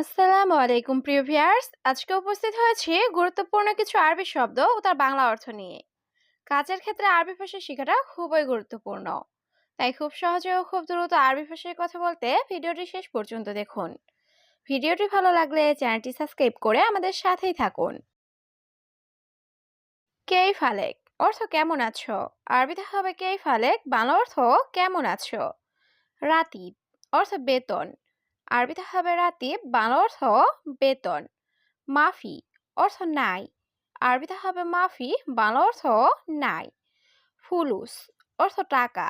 আসসালামু আলাইকুম, প্রিয় ভিয়ার্স আজকে উপস্থিত হয়েছি গুরুত্বপূর্ণ কিছু আরবি শব্দ ও তার বাংলা অর্থ নিয়ে। কাজের ক্ষেত্রে আরবি ভাষা শেখাটা খুবই গুরুত্বপূর্ণ। তাই খুব সহজে ও খুব দ্রুত আরবি ভাষায় কথা বলতে ভিডিওটি শেষ পর্যন্ত দেখুন। ভিডিওটি ভালো লাগলে চ্যানেলটি সাবস্ক্রাইব করে আমাদের সাথেই থাকুন। কেই ফালেক অর্থ কেমন আছো? আরবিতে হবে কেই ফালেক বাংলা অর্থ কেমন আছো? রাতিব, অর্থ বেতন। আরবিতে হবে রাতিব বাংলা অর্থ বেতন, মাফি অর্থ নাই। আরবিতে হবে মাফি বাংলা অর্থ নাই। ফুলুস অর্থ টাকা।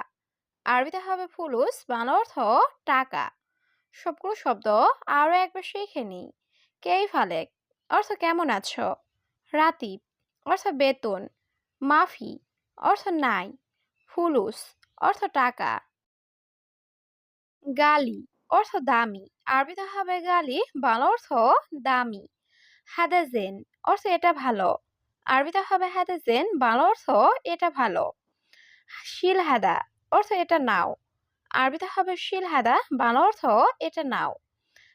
আরবিতে হবে ফুলুস বাংলা অর্থ টাকা। সবগুলো শব্দ আরও একবার শিখে নিই। কেই ফালেক অর্থ কেমন আছো? রাতিব অর্থ বেতন। মাফি অর্থ নাই। ফুলুস অর্থ টাকা। গালি অর্থ দামি। আরবিতে হবে গালি, বাংলা অর্থ দামি। হাদাজেন, অর্থ এটা ভালো। আরবিতে হবে হাদাজেন, বাংলা অর্থ এটা ভালো। শিল হাদা অর্থ এটা নাও। আরবিতে হবে শিল হাদা বাংলা অর্থ এটা নাও।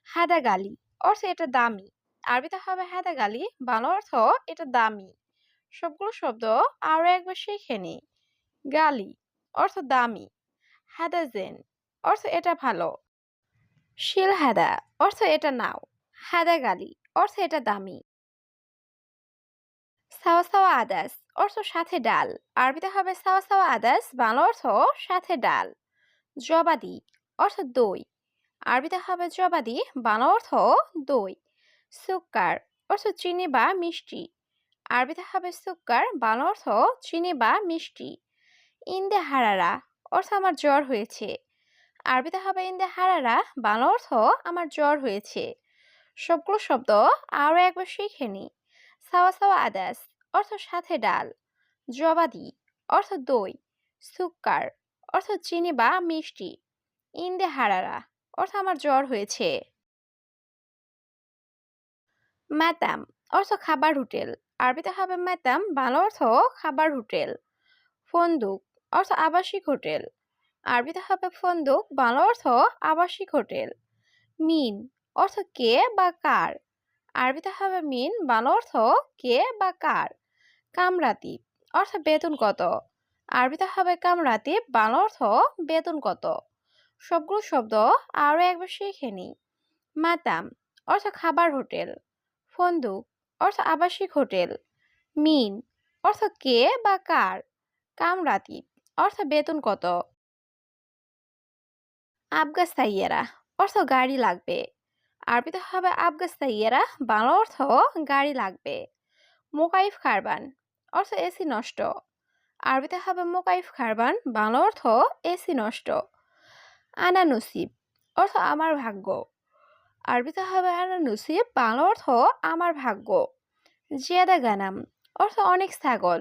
হাদা গালি অর্থ এটা দামি। আরবিতে হবে হাদা গালি বাংলা অর্থ এটা দামি। সবগুলো শব্দ আরও একবার শিখে নি গালি, অর্থ দামি। হাদাজেন, অর্থ এটা ভালো। শিল হাদা, অর্থ এটা নাও। হাদা গালি, অর্থ এটা দামি। সাওয়া আদাস, অর্থ সাথে ডাল। আরবিতে হবে সাওয়া সাওয়া আদাস, বাংলা অর্থ সাথে ডাল। জবাদি, অর্থ দই। আরবিতে হবে জবাদি, বাংলা অর্থ দই। সুক্কার, অর্থ চিনি বা মিষ্টি। আরবিতে হবে সুক্কার, বাংলা অর্থ চিনি বা মিষ্টি। ইন্দে হারারা, অর্থ আমার জ্বর হয়েছে। আরবিতে হবে ইন্দে হারারা, বাংলা অর্থ আমার জ্বর হয়েছে। সবগুলো শব্দ আরও একবার শিখে নি সাওয়া সাওয়া আদাস, অর্থ সাথে ডাল। জবাদি, অর্থ দই। সুক্কার, অর্থ চিনি বা মিষ্টি। ইন্দে হারারা, অর্থ আমার জ্বর হয়েছে। ম্যাতাম অর্থ খাবার হোটেল। আরবিতে হবে ম্যাতাম বাংলা অর্থ খাবার হোটেল। ফন্দুক, অর্থ আবাসিক হোটেল। আরবিতে হবে ফন্দুক বাংলা অর্থ আবাসিক হোটেল। মিন অর্থ কে বা কার? আরবিতে হবে মিন বাংলা অর্থ কে বা কার? কামরাতি অর্থ বেতন কত? আরবিতে হবে কামরাতি বাংলা অর্থ বেতন কত? সবগুলো শব্দ আরও একবার শিখে নিই মাতাম অর্থ খাবার হোটেল। ফন্দুক অর্থ আবাসিক হোটেল। মিন অর্থ কে বা কার? কামরাতি অর্থ বেতন কত? আবগা সাইয়েরা অর্থ গাড়ি লাগবে। আরবিতে হবে আবগা সাইয়েরা বাংলা অর্থ গাড়ি লাগবে। মোকাইফ খারবান অর্থ এসি নষ্ট। আরবিতে হবে মোকাইফ খারবান বাংলা অর্থ এসি নষ্ট। আনা নসিব, অর্থ আমার ভাগ্য। আরবিতে হবে আনা নসিব, বাংলা অর্থ আমার ভাগ্য। জিয়াদা গানাম, অর্থ অনেক ছাগল।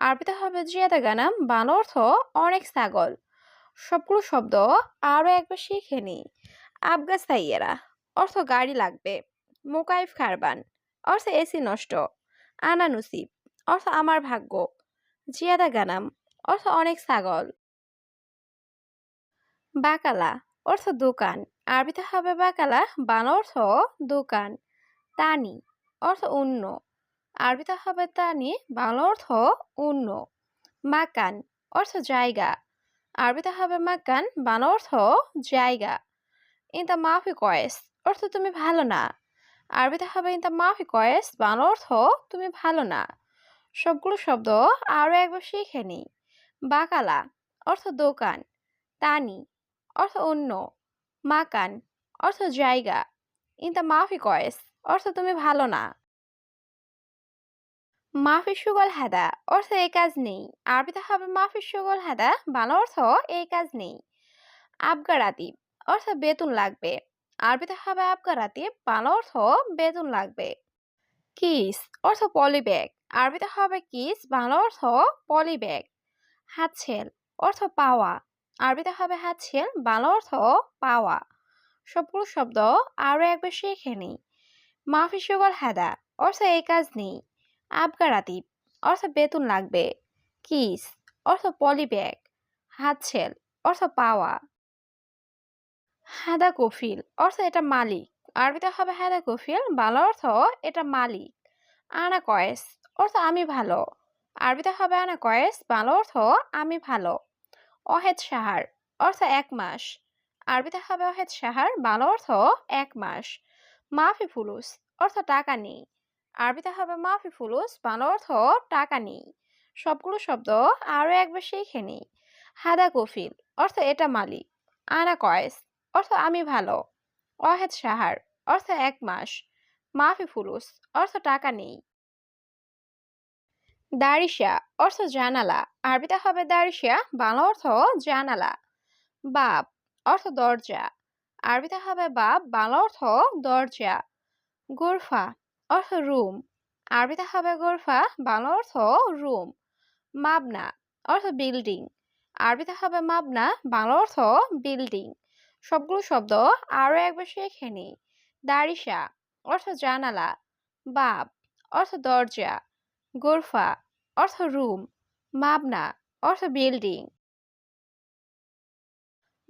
আরবিতে হবে জিয়াদা গানাম, বাংলা অর্থ অনেক ছাগল। সবগুলো শব্দ আরও একবার শিখে নি আবগা সাইয়েরা অর্থ গাড়ি লাগবে। মোকাইফ খারবান, অর্থ এসি নষ্ট। আনা নসিব, অর্থ আমার ভাগ্য। জিয়াদা গানাম, অর্থ অনেক ছাগল। বাকালা, অর্থ দোকান। আরবিতে হবে বাকালা, বাংলা অর্থ দোকান। তানি, অর্থ অন্য আরবিতে হবে তানি, বাংলা অর্থ অন্য মাকান, অর্থ জায়গা। আরবিতে হবে মাকান, বাংলা অর্থ জায়গা। ইনতা মাফি কয়েস, অর্থ তুমি ভালো না। আরবিতে হবে ইনতা মাফি কয়েস, বাংলা অর্থ তুমি ভালো না। সবগুলো শব্দ আরও একবার শিখে নিই বাকালা, অর্থ দোকান। তানি, অর্থ অন্য। মাকান, অর্থ জায়গা। ইনতা মাফি কয়েস, অর্থ তুমি ভালো না। মাফি সুগল হাদা, অর্থ এই কাজ নেই। আরবিতে হবে মাফি সুগল হাদা, বাংলা অর্থ এই কাজ নেই। আবগার আবগারাতি অর্থ বেতন লাগবে। আরবিতে হবে আবগার আবগারাতি বাংলা অর্থ বেতন লাগবে। কিস, অর্থ পলিব্যাগ। আরবিতে হবে কিস, বাংলা অর্থ পলিব্যাগ। হাতছেল অর্থ পাওয়া। আরবিতে হবে হাতছেল বাংলা অর্থ পাওয়া। সবগুলো শব্দ আরও একবার শিখে নিই। মাফি সুগল হাদা, অর্থ এই কাজ নেই। আবগারাতিব অর্থ বেতন লাগবে। কিস। অর্থ পলিব্যাগ হাতছেল অর্থ পাওয়া। হাদা কফিল। অর্থ এটা মালিক। আরবিতে হবে হাদা কফিল। বাংলা অর্থ এটা মালিক। আনা কয়েস। অর্থ আমি ভালো। আরবিতে হবে আনা কয়েস। বাংলা অর্থ আমি ভালো। অহেদ সাহার। অর্থ এক মাস। আরবিতে হবে অহেদ সাহার। বাংলা অর্থ এক মাস। মাফি ফুলুস। অর্থ টাকা নেই। আরবিতে হবে মাফি ফুলুস বাংলা অর্থ টাকা নেই। সবগুলো শব্দ আরও একবার শিখে নিই। হাদা কফিল, অর্থ এটা মালিক। আনা কয়েস, অর্থ আমি ভালো। অহেদ সাহার, অর্থ এক মাস। মাফি ফুলুস অর্থ টাকা নেই। দারিশা, অর্থ জানালা। আরবিতে হবে দারিশা, বাংলা অর্থ জানালা। বাপ অর্থ দরজা। আরবিতে হবে বাপ বাংলা অর্থ দরজা। গোরফা অর্থ রুম। আরবিতে হবে গোরফা, বাংলা অর্থ রুম। মাবনা, অর্থ বিল্ডিং। আরবিতে হবে মাবনা, বাংলা অর্থ বিল্ডিং। সবগুলো শব্দ আরও একবার শিখে নিই। দারিশা, অর্থ জানালা। বাব, অর্থ দরজা। গোরফা, অর্থ রুম। মাবনা, অর্থ বিল্ডিং।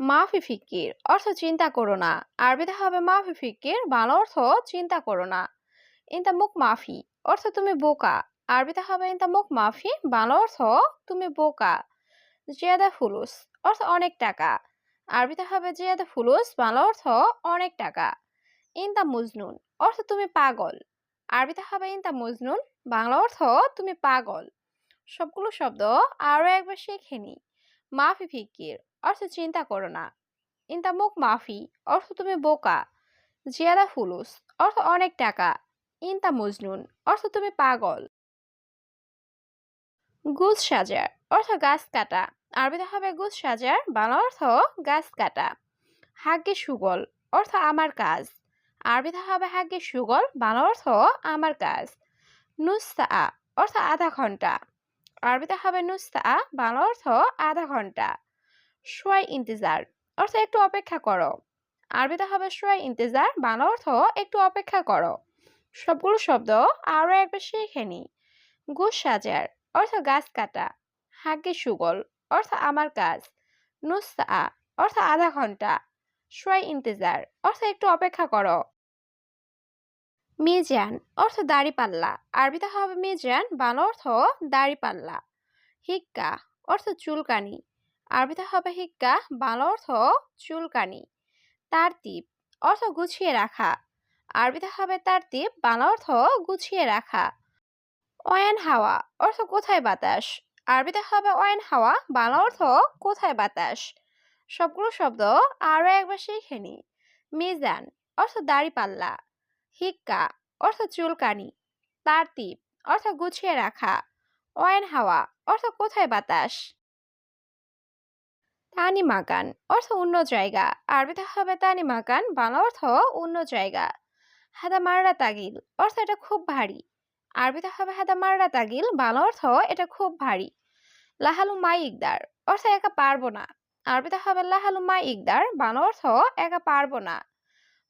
মাফি ফিকির, অর্থ চিন্তা করো না। আরবিতে হবে মাফি ফিকির, বাংলা অর্থ চিন্তা করো না। ইনতা মুখ মাফি অর্থ তুমি বোকা। আরবিতে হবে ইনতা মুখ মাফি বাংলা অর্থ তুমি বোকা। জিয়াদা ফুলুস, অর্থ অনেক টাকা। আরবিতে হবে জিয়াদা ফুলুস, বাংলা অর্থ অনেক টাকা। ইনতা মুজনুন অর্থ তুমি পাগল। আরবিতে হবে ইনতা মুজনুন বাংলা অর্থ তুমি পাগল। সবগুলো শব্দ আরও একবার শিখে নি। মাফি ফিকির, অর্থ চিন্তা করো না। ইনতা মুখ মাফি অর্থ তুমি বোকা। জিয়াদা ফুলুস, অর্থ অনেক টাকা। ইনতা মজনুন অর্থ তুমি পাগল। গুজ সাজার, অর্থ গাছ কাটা। আরবিতে হবে গুজ সাজার, বাংলা অর্থ গাছ কাটা। হাগ্গে সুগল, অর্থ আমার কাজ। আরবিতে হবে হাগ্গে সুগল, বাংলা অর্থ আমার কাজ। নুসা অর্থ আধা ঘণ্টা। আরবিতে হবে নুসা বাংলা অর্থ আধা ঘণ্টা। সোয়াই ইন্তজার, অর্থ একটু অপেক্ষা করো। আরবিতে হবে সোয়াই ইন্তজার, বাংলা অর্থ একটু অপেক্ষা করো। সবগুলো শব্দ আরও একবার শিখে নি। গুস সাজার অর্থ গাছ কাটা হাগ্গে সুগল অর্থ আমার কাজ নুসা অর্থ আধা ঘণ্টা সোয়াই ইন্তজার অর্থ একটু অপেক্ষা করো। মিজান অর্থ দাড়ি পাল্লা, আরবিতে হবে মিজান, বাংলা অর্থ দাড়ি পাল্লা। হিক্কা অর্থ চুলকানি, আরবিতে হবে হিক্কা, বাংলা অর্থ চুলকানি। তারতিব অর্থ গুছিয়ে রাখা আরবিতে হবে তারতিব বাংলা অর্থ গুছিয়ে রাখা। অয়ান হাওয়া, অর্থ কোথায় বাতাস? আরবিতে হবে অয়ান হাওয়া, বাংলা অর্থ কোথায় বাতাস? সবগুলো শব্দ আরও একবার শিখে নি মিজান, অর্থ দাড়ি পাল্লা হিক্কা, অর্থ চুলকানি। তারতিব অর্থ গুছিয়ে রাখা। অয়েন হাওয়া, অর্থ কোথায় বাতাস? তানি মাকান অর্থ অন্য জায়গা। আরবিতে হবে তানি মাকান বাংলা অর্থ অন্য জায়গা। হাদা মাররা তাগিল, অর্থ এটা খুব ভারী। আরবিতে হবে হাদা মাররা তাগিল, বাংলা অর্থ এটা খুব ভারী। লাহালু মাই ইকদার, অর্থ একা পারব না। আরবিতে হবে লাহালু মাই ইকদার, বাংলা অর্থ একা পারব না।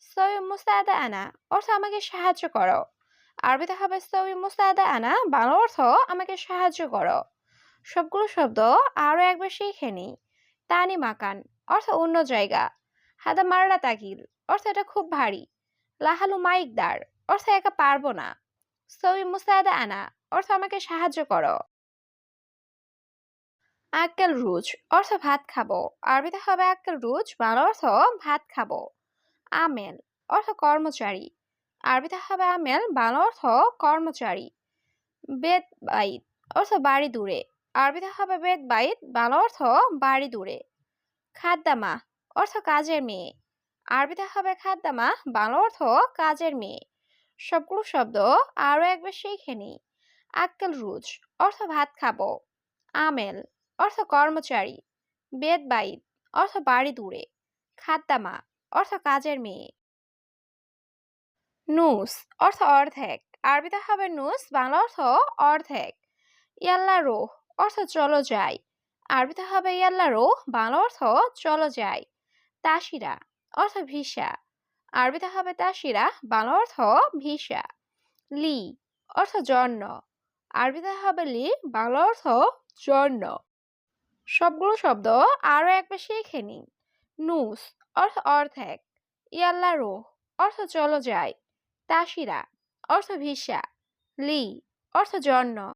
সই মুস্তাদা আনা, অর্থ আমাকে সাহায্য করো। আরবিতে হবে সই মুস্তাদা আনা, বাংলা অর্থ আমাকে সাহায্য করো। সবগুলো শব্দ আরও একবার শিখে নিই। তানি মাকান, অর্থ অন্য জায়গা। হাদা মারলা তাকিল অর্থ এটা খুব ভারী। লাহালু মাইকদার অর্থ একা পারব না। সই মুস্তাদা আনা, অর্থ আমাকে সাহায্য করো। আক্কেল রুজ, অর্থ ভাত খাব। আরবিতে হবে আক্কেল রুজ, বাংলা অর্থ ভাত খাব। আমেল, অর্থ কর্মচারী। আরবিতে হবে আমেল, বাংলা অর্থ কর্মচারী। বেদ বাইত, অর্থ বাড়ি দূরে। আরবিতে হবে বেদ বাইত, বাংলা অর্থ বাড়ি দূরে। খাদ্দামা অর্থ কাজের মেয়ে। আরবিতে হবে খাদ্দামা, বাংলা অর্থ কাজের মেয়ে। সবগুলো শব্দ আরও একবার শিখে নি আক্কেল রুজ, অর্থ ভাত খাব। আমেল, অর্থ কর্মচারী। বেদ বাইত, অর্থ বাড়ি দূরে। খাদ্দামা, অর্থ কাজের মেয়ে। নুস, অর্থ অর্ধেক। আরবিতে হবে নুস, বাংলা অর্থ অর্ধেক। ইয়াল্লা রোহ, অর্থ চলো যাই। আরবিতে হবে ইয়াল্লা রোহ, বাংলা অর্থ চলো যাই। তাসিরা অর্থ ভিসা। আরবিতে হবে তাসিরা, বাংলা অর্থ ভিসা। লি, অর্থ জন্য। আরবিতে হবে লি, বাংলা অর্থ জন্য। সবগুলো শব্দ আরও একবার শিখে নিন। নুস, অর্থ অর্ধেক। ইয়াল্লা রোহ, অর্থ চলো যায়। তাসিরা, অর্থ ভিসা। লি, অর্থ জন্ম